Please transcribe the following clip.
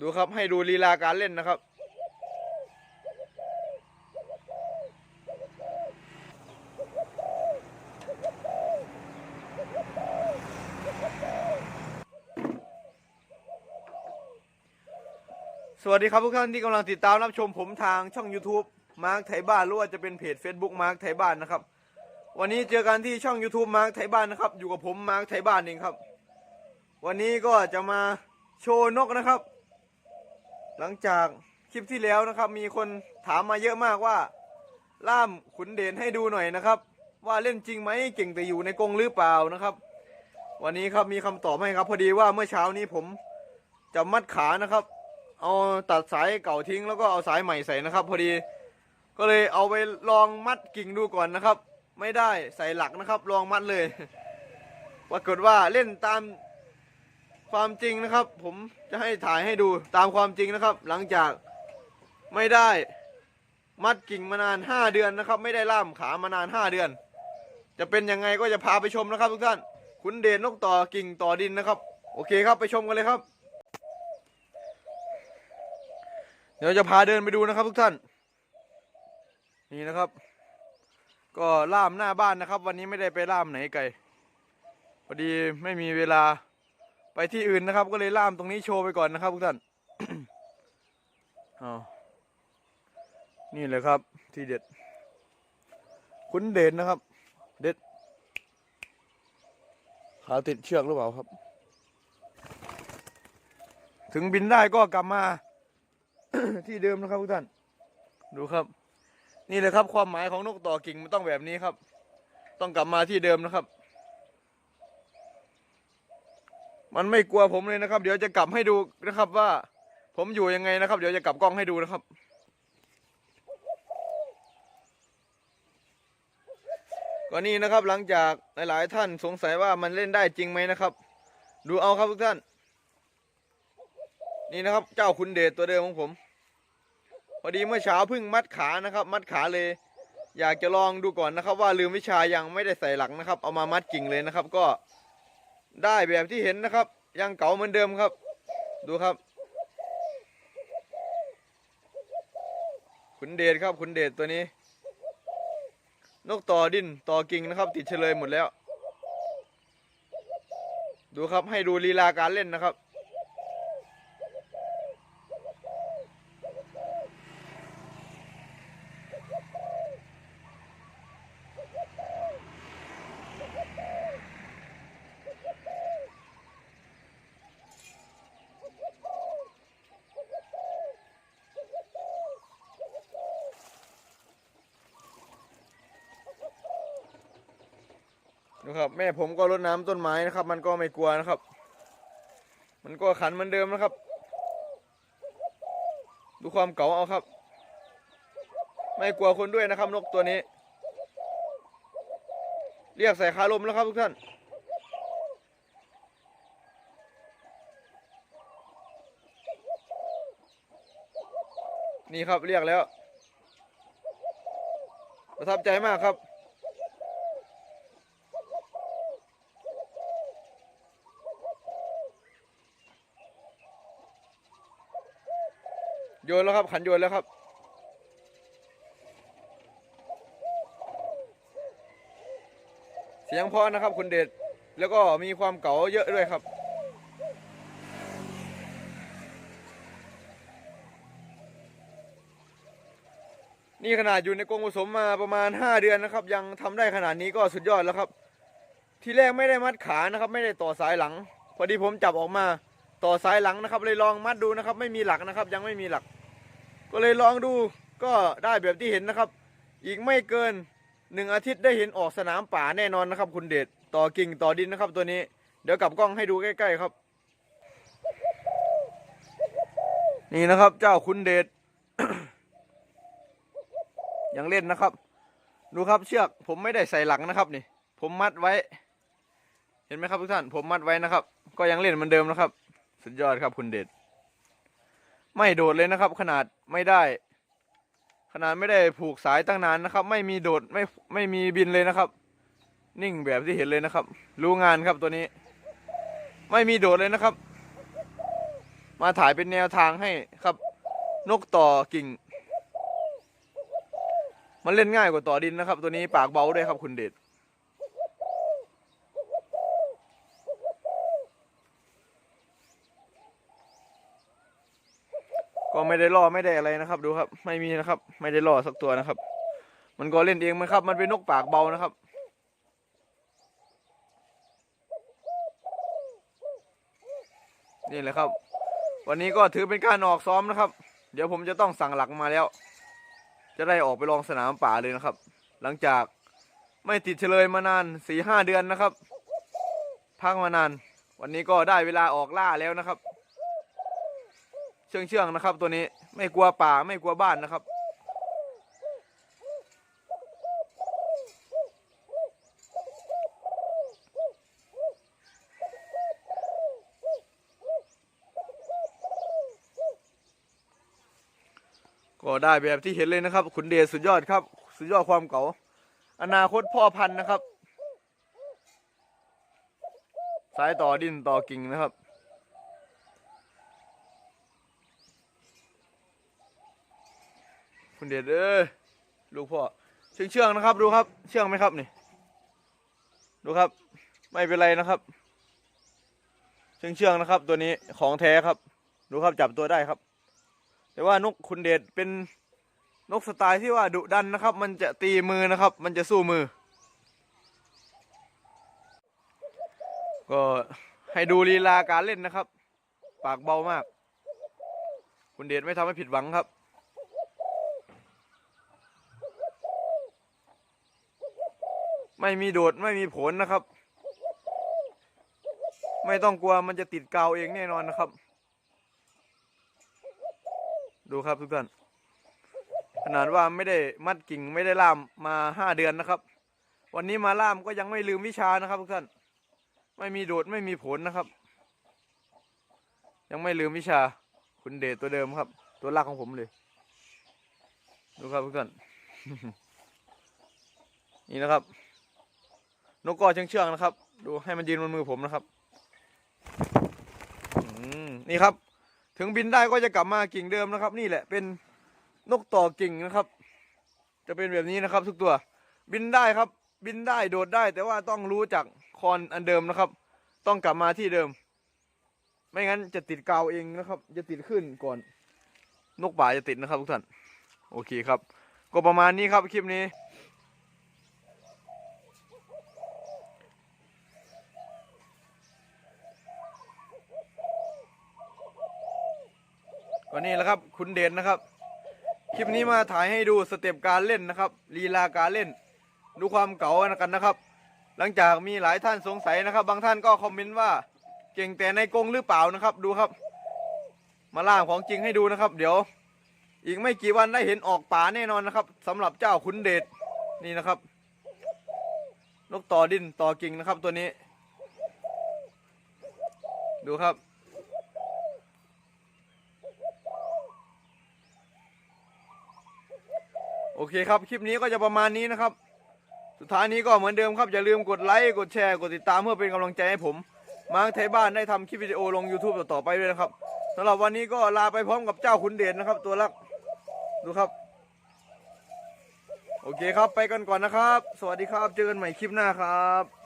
ดูครับให้ดูลีลาการเล่นนะครับ สวัสดีครับทุกท่านที่กำลังติดตามรับชมผมทางช่อง YouTube มาร์คไทยบ้านหรือว่าจะเป็นเพจ Facebook มาร์คไทยบ้านนะครับ วันนี้เจอกันที่ช่อง YouTube มาร์คไทยบ้านนะครับ อยู่กับผมมาร์คไทยบ้านเองครับ วันนี้ก็จะมาโชว์นกนะครับ หลังจากคลิปที่แล้วนะครับ มีคนถามมาเยอะมากว่า ล่ามขุนเด่นให้ดูหน่อยนะครับ ว่าเล่นจริงไหมเก่งแต่อยู่ในกรงหรือเปล่านะครับ วันนี้ครับมีคำตอบให้ครับ พอดีว่าเมื่อเช้านี้ผมจะมัดขานะครับ เอาตัดสายเก่าทิ้งแล้วก็เอาสายใหม่ใส่นะครับ พอดีก็เลยเอาไปลองมัดกิ่งดูก่อนนะครับ ไม่ได้ใส่หลักนะครับ ลองมัดเลยปรากฏว่าเล่นตาม ความจริงนะครับ ผมจะให้ถ่ายให้ดูตามความจริงนะครับ หลังจากไม่ได้มัดกิ่งมานานห้าเดือนนะครับ ไม่ได้ล่ามขามานานห้าเดือน จะเป็นยังไงก็จะพาไปชมนะครับทุกท่านคุณเดชนกต่อกิ่งต่อดินนะครับ โอเคครับไปชมกันเลยครับ เดี๋ยวจะพาเดินไปดูนะครับทุกท่าน นี่นะครับ ก็ล่ามหน้าบ้านนะครับ วันนี้ไม่ได้ไปล่ามไหนไกลพอดีไม่มีเวลา ไปที่อื่นนะครับ ก็เลยล่ามตรงนี้โชว์ไปก่อนนะครับทุกท่านอานี่เลยครับ ที่เด็ด คุณเด่นนะครับ เด็ด ขาติดเชือกหรือเปล่าครับ ถึงบินได้ก็กลับมา ที่เดิมนะครับทุกท่าน ดูครับ นี่เลยครับ ความหมายของนกต่อกิ่งมันต้องแบบนี้ครับ ต้องกลับมาที่เดิมนะครับ มันไม่กลัวผมเลยนะครับ เดี๋ยวจะกลับให้ดูนะครับว่า ผมอยู่ยังไงนะครับ เดี๋ยวจะกลับกล้องให้ดูนะครับ ก็นี่นะครับหลังจากหลาย ๆ ท่านสงสัยว่ามันเล่นได้จริงไหมนะครับ ดูเอาครับทุกท่าน นี่นะครับ เจ้าคุณเดชตัวเดิมของผมพอดีเมื่อเช้าเพิ่งมัดขานะครับ มัดขาเลย อยากจะลองดูก่อนนะครับ ว่าลืมวิชายังไม่ได้ใส่หลักนะครับ เอามามัดกิ่งเลยนะครับ ก็ ได้แบบที่เห็นนะครับ ยังเก่าเหมือนเดิมครับ ดูครับ ขุนเดชครับขุนเดชตัวนี้ นกต่อดินต่อกิ่งนะครับ ติดเฉลยหมดแล้ว ดูครับให้ดูลีลาการเล่นนะครับ ดูครับแม่ผมก็รดน้ำต้นไม้นะครับ มันก็ไม่กลัวนะครับ มันก็ขันเหมือนเดิมนะครับ ดูความเก๋าเอาครับ ไม่กลัวคนด้วยนะครับ นกตัวนี้ เรียกใส่คาลมแล้วครับทุกท่านนี่ครับเรียกแล้ว ประทับใจมากครับ โยนแล้วครับ ขันโยนแล้วครับ เสียงเพราะนะครับ คุณเดชแล้วก็มีความเก๋าเยอะด้วยครับนี่ขนาดอยู่ในกรงผสมมาประมาณ 5 เดือนนะครับ ยังทำได้ขนาดนี้ก็สุดยอดแล้วครับ ทีแรกไม่ได้มัดขานะครับ ไม่ได้ต่อสายหลัง พอดีผมจับออกมาต่อสายหลังนะครับ เลยลองมัดดูนะครับ ไม่มีหลักนะครับ ยังไม่มีหลัก ก็เลยลองดูก็ได้แบบที่เห็นนะครับ อีกไม่เกินหนึ่งอาทิตย์ได้เห็นออกสนามป่าแน่นอนนะครับ คุณเดชต่อกิ่งต่อดินนะครับตัวนี้ เดี๋ยวกลับกล้องให้ดูใกล้ๆครับ นี่นะครับเจ้าคุณเดชยังเล่นนะครับ ดูครับเชือกผมไม่ได้ใส่หลังนะครับนี่ ผมมัดไว้ เห็นไหมครับทุกท่าน ผมมัดไว้นะครับ ก็ยังเล่นเหมือนเดิมนะครับ สุดยอดครับคุณเดช ไม่โดดเลยนะครับ ขนาดไม่ได้ ขนาดไม่ได้ผูกสายตั้งนานนะครับ ไม่มีโดดไม่ไม่มีบินเลยนะครับ นิ่งแบบที่เห็นเลยนะครับ รู้งานครับตัวนี้ ไม่มีโดดเลยนะครับ มาถ่ายเป็นแนวทางให้ครับ นกต่อกิ่ง มันเล่นง่ายกว่าต่อดินนะครับ ตัวนี้ปากเบาด้วยครับคุณเดช ไม่ได้ล่อไม่ได้อะไรนะครับ ดูครับ ไม่มีนะครับ ไม่ได้ล่อสักตัวนะครับ มันก็เล่นเองไหมครับ มันเป็นนกปากเบานะครับ นี่แหละครับ วันนี้ก็ถือเป็นการออกซ้อมนะครับ เดี๋ยวผมจะต้องสั่งหลักมาแล้ว จะได้ออกไปลองสนามป่าเลยนะครับ หลังจากไม่ติดเฉลยมานานสี่ห้าเดือนนะครับ พักมานาน วันนี้ก็ได้เวลาออกล่าแล้วนะครับ เชื่องเชื่องนะครับ ตัวนี้ไม่กลัวป่าไม่กลัวบ้านนะครับ ก็ได้แบบที่เห็นเลยนะครับ ขุนเดชสุดยอดครับ สุดยอดความเก๋าอนาคตพ่อพันธุ์นะครับ สายต่อดินต่อกิ่งนะครับ คุณเดชเอ้ยลูกพ่อเชื่องเชื่องนะครับ ดูครับ เชื่องไหมครับนี่ ดูครับ ไม่เป็นไรนะครับ เชื่องเชื่องนะครับ ตัวนี้ของแท้ครับ ดูครับจับตัวได้ครับ แต่ว่านกคุณเดชเป็นนกสไตล์ที่ว่าดุดันนะครับ มันจะตีมือนะครับ มันจะสู้มือ ก็ให้ดูลีลาการเล่นนะครับ ปากเบามาก คุณเดชไม่ทำให้ผิดหวังครับ ไม่มีโดดไม่มีผลนะครับ ไม่ต้องกลัวมันจะติดกาวเองแน่นอนนะครับ ดูครับทุกท่านขนาดว่าไม่ได้มัดกิ่งไม่ได้ล่ามมาห้าเดือนนะครับ วันนี้มาล่ามก็ยังไม่ลืมวิชานะครับทุกท่าน ไม่มีโดดไม่มีผลนะครับ ยังไม่ลืมวิชาคุณเดชตัวเดิมครับ ตัวรักของผมเลย ดูครับทุกท่านนี่นะครับ นกกอเชื่องเชื่องๆนะครับ ดูให้มันยืนบนมือผมนะครับอืมนี่ครับ ถึงบินได้ก็จะกลับมากิ่งเดิมนะครับ นี่แหละเป็นนกต่อกิ่งนะครับ จะเป็นแบบนี้นะครับ ทุกตัว บินได้ครับ บินได้โดดได้ แต่ว่าต้องรู้จักคอนอันเดิมนะครับ ต้องกลับมาที่เดิม ไม่งั้นจะติดกาวเองนะครับ จะติดขึ้นก่อน นกป่าจะติดนะครับทุกท่าน โอเคครับ ก็ประมาณนี้ครับคลิปนี้ ก็นี่แหละครับ คุณเด่นนะครับ คลิปนี้มาถ่ายให้ดูสเต็ปการเล่นนะครับลีลาการเล่น ดูความเก๋ากันนะครับ หลังจากมีหลายท่านสงสัยนะครับ บางท่านก็คอมเมนต์ว่าเก่งแต่ในกรงหรือเปล่านะครับ ดูครับ มาล่างของจริงให้ดูนะครับ เดี๋ยว อีกไม่กี่วันได้เห็นออกป่าแน่นอนนะครับสำหรับเจ้าขุนเดชนี่นะครับนกต่อดินต่อกิ่งนะครับตัวนี้ ดูครับ โอเคครับ คลิปนี้ก็จะประมาณนี้นะครับ สุดท้ายนี้ก็เหมือนเดิมครับอย่าลืมกดไลค์กดแชร์กดติดตามเพื่อเป็นกำลังใจให้ผมมาร์คไทยบ้านได้ทำคลิปวิดีโอลง YouTube ต่อๆไปด้วยนะครับสำหรับวันนี้ก็ลาไปพร้อมกับเจ้าขุนเดชนะครับ ตัวรักดูครับ โอเคครับไปกันก่อนนะครับ สวัสดีครับเจอกันใหม่คลิปหน้าครับ